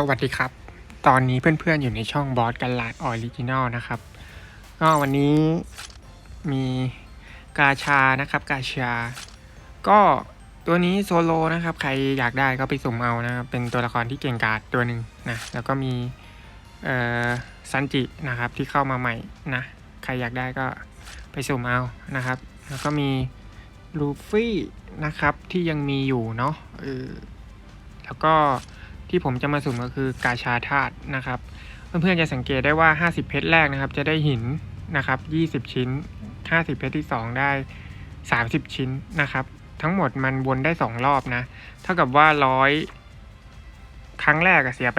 สวัสดีครับ ตอนนี้เพื่อนๆอยู่ในช่องบอสกันลาดออริจินอลนะครับก็วันนี้มีกาชานะครับ กาชา ก็ตัวนี้โซโลนะครับ ใครอยากได้ก็ไปสุ่มเอานะครับ เป็นตัวละครที่เก่งกาจตัวหนึ่งนะ แล้วก็มีเอ่อซันจินะครับที่เข้ามาใหม่นะ ใครอยากได้ก็ไปสุ่มเอานะครับ แล้วก็มีลูฟี่นะครับที่ยังมีอยู่เนาะเออแล้วก็ ที่ผมจะมาสุ่มก็คือกาชาธาตุนะครับ เพื่อนๆจะสังเกตได้ว่า 50 เพชรแรกนะครับ จะได้หินนะครับ 20 ชิ้น 50 เพชรที่ 2 ได้ 30 ชิ้นนะครับ ทั้งหมดมันวนได้ 2 รอบนะ เท่ากับว่าร้อยครั้งแรกเสียไป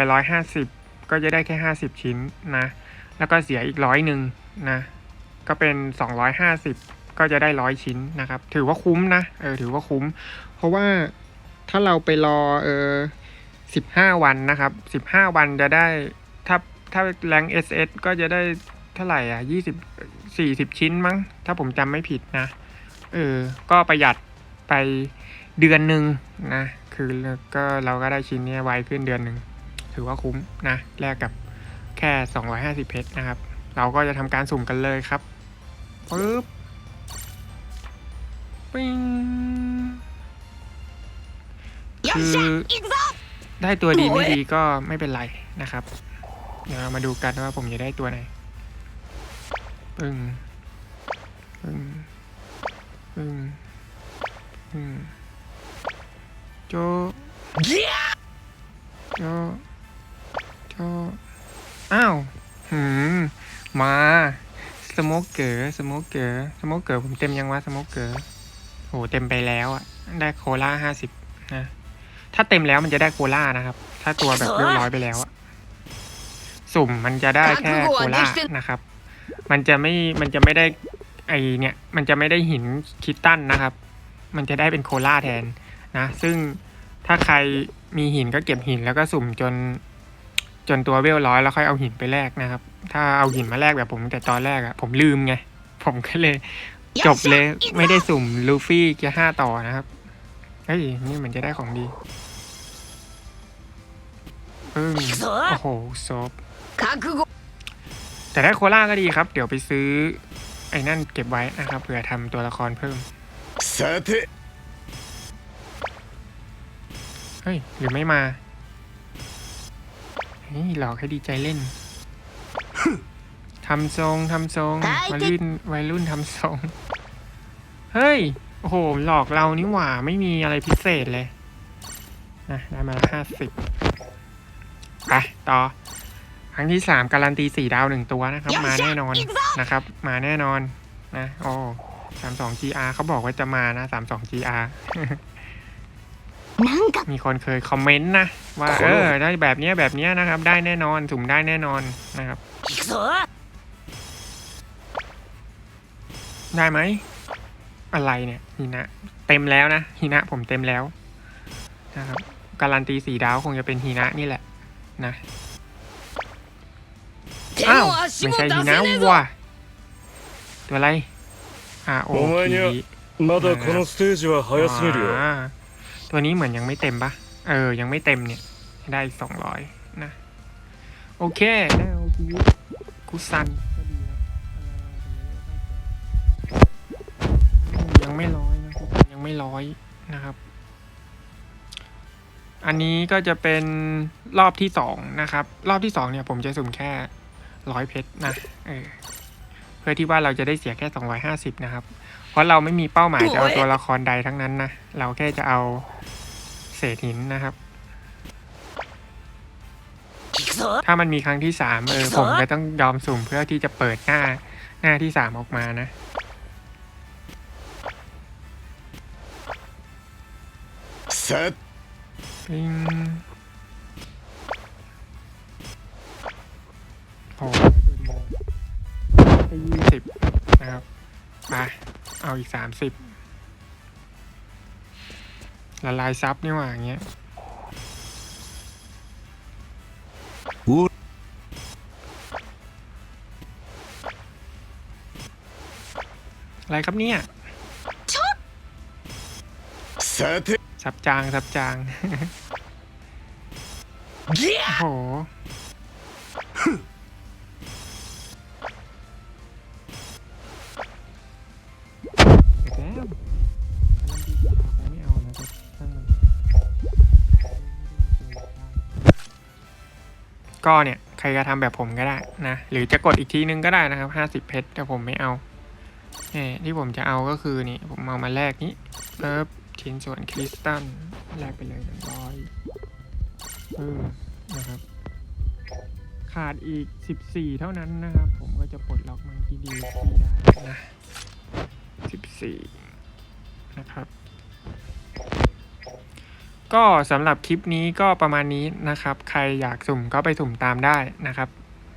150 ก็จะได้แค่ 50 ชิ้นนะ แล้วก็เสียอีกร้อยหนึ่งนะ ก็เป็น 250 ก็จะได้ร้อยชิ้นนะครับ ถือว่าคุ้มนะ เออ ถือว่าคุ้ม เพราะว่าถ้าเราไปรอ เออ 15วันนะครับ15วันจะได้ถ้าถ้าแรง SS ก็จะได้เท่าไหร่อะ20 40ชิ้นมั้ง ถ้าผมจำไม่ผิดนะ เออ ก็ประหยัดไปเดือนหนึ่งนะ คือก็เราก็ได้ชิ้นเนี้ยไวขึ้นเดือนหนึ่ง ถือว่าคุ้มนะ แลกกับแค่ 250 เพชรนะครับ เราก็จะทำการสุ่มกันเลยครับปึ๊บปิ้งคือ ได้ตัวดีไม่ดีก็ไม่เป็นไรนะครับ เดี๋ยวเรามาดูกันว่าผมจะได้ตัวไหน ปึ้ง ปึ้ง ปึ้ง ปึ้ง โจ โจ โจ อ้าว หืม มา สโมกเกอร์สโมกเกอร์สโมกเกอร์ผมเต็มยังวะสโมกเกอร์โห เต็มไปแล้วอะได้โคล่าห้าสิบนะ ถ้าเต็มแล้วมันจะได้โคล่านะครับ ถ้าตัวแบบเรียบร้อยไปแล้วอะสุ่มมันจะได้แค่โคล่านะครับ มันจะไม่มันจะไม่ได้ไอเนี่ย มันจะไม่ได้หินคิตตันนะครับ มันจะได้เป็นโคล่าแทนนะ ซึ่งถ้าใครมีหินก็เก็บหินแล้วก็สุ่มจน จนตัวเวลร้อยแล้วค่อยเอาหินไปแลกนะครับ ถ้าเอาหินมาแลกแบบผมแต่ตอนแรกอะผมลืมไง ผมก็เลย จบเลยไม่ได้สุ่มลูฟี่เกียร์ห้าต่อนะครับเเฮ้ย นี่เหมือนจะได้ของดีปึ้งโอ้โหโซบแต่ได้โคล่าก็ดีครับ เดี๋ยวไปซื้อ ไอ้นั่นเก็บไว้นะครับเผื่อทำตัวละครเพิ่มเฮ้ยหรือไม่มานี่หลอกให้ดีใจเล่นทำทรงทำทรงวัยรุ่นวัยรุ่นทำทรง เฮ้ย โอ้โห หลอกเรานี่หว่า ไม่มีอะไรพิเศษเลย นะได้มาห้าสิบไปต่อ ครั้งที่สามการันตีสี่ดาวหนึ่งตัวนะครับ มาแน่นอนนะครับ มาแน่นอนนะ โอ้สามสอง GR เขาบอกว่าจะมานะสามสอง GR มีคนเคยคอมเมนต์นะ ว่าเออ ได้แบบเนี้ยแบบเนี้ยนะครับ ได้แน่นอนถุ่มได้แน่นอนนะครับ ได้ไหม อะไรเนี่ยฮินะเต็มแล้วนะฮินะผมเต็มแล้วนะครับการันตีสีดาวคงจะเป็นฮินะนี่แหละนะอ้าวไม่ใช่ฮินะว่ะตัวอะไรอ่าโอคีตัวนี้เหมือนยังไม่เต็มปะเออ ยังไม่เต็มเนี่ยได้อีกสองร้อยนะ โอเคได้โอคิคุซัน ร้อยนะครับ อันนี้ก็จะเป็นรอบที่สองนะครับ รอบที่สองเนี่ยผมจะสุ่มแค่ร้อยเพชรนะเเพื่อที่ว่าเราจะได้เสียแค่สอองร้้ยหาสิบนะครับ เพราะเราไม่มีเป้าหมายจะเอาตัวละครใดทั้งนั้นนะ เราแค่จะเอาเศษหินนะครับ ถ้ามันมีครั้งที่สามเออผมก็ต้องยอมสุ่มเพื่อที่จะเปิดหน้าหน้าที่สามออกมานะ เสร็จปิงอ้ยดูดีได้ยี่สิบนะครับ มา เอาอีกสามสิบละลายซับนี่หว่าอย่างเงี้ยอะไรครับเนี่ย ซับจางซับจางギャโอ้โหเดี๋ยวแล้วอันนั้นดีกว่าคงไม่เอานะครับช่างมันก็เนี่ย ใครจะทำแบบผมก็ได้นะ หรือจะกดอีกทีนึงก็ได้นะครับห้าสิบเพชรแต่ผมไม่เอาเนี่ยที่ผมจะเอาก็คือนี่ ผมเอามาแลกนี้เลิฟ ชิ้นส่วนคริสตัลแลกไปเลยหนึ่งร้อยเออนะครับ ขาดอีก 14 เท่านั้นนะครับ ผมก็จะปลดล็อกมันที่ดีที่ได้นะ14 นะครับ ก็สำหรับคลิปนี้ก็ประมาณนี้นะครับ ใครอยากสุ่มก็ไปสุ่มตามได้นะครับ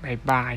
บ๊ายบาย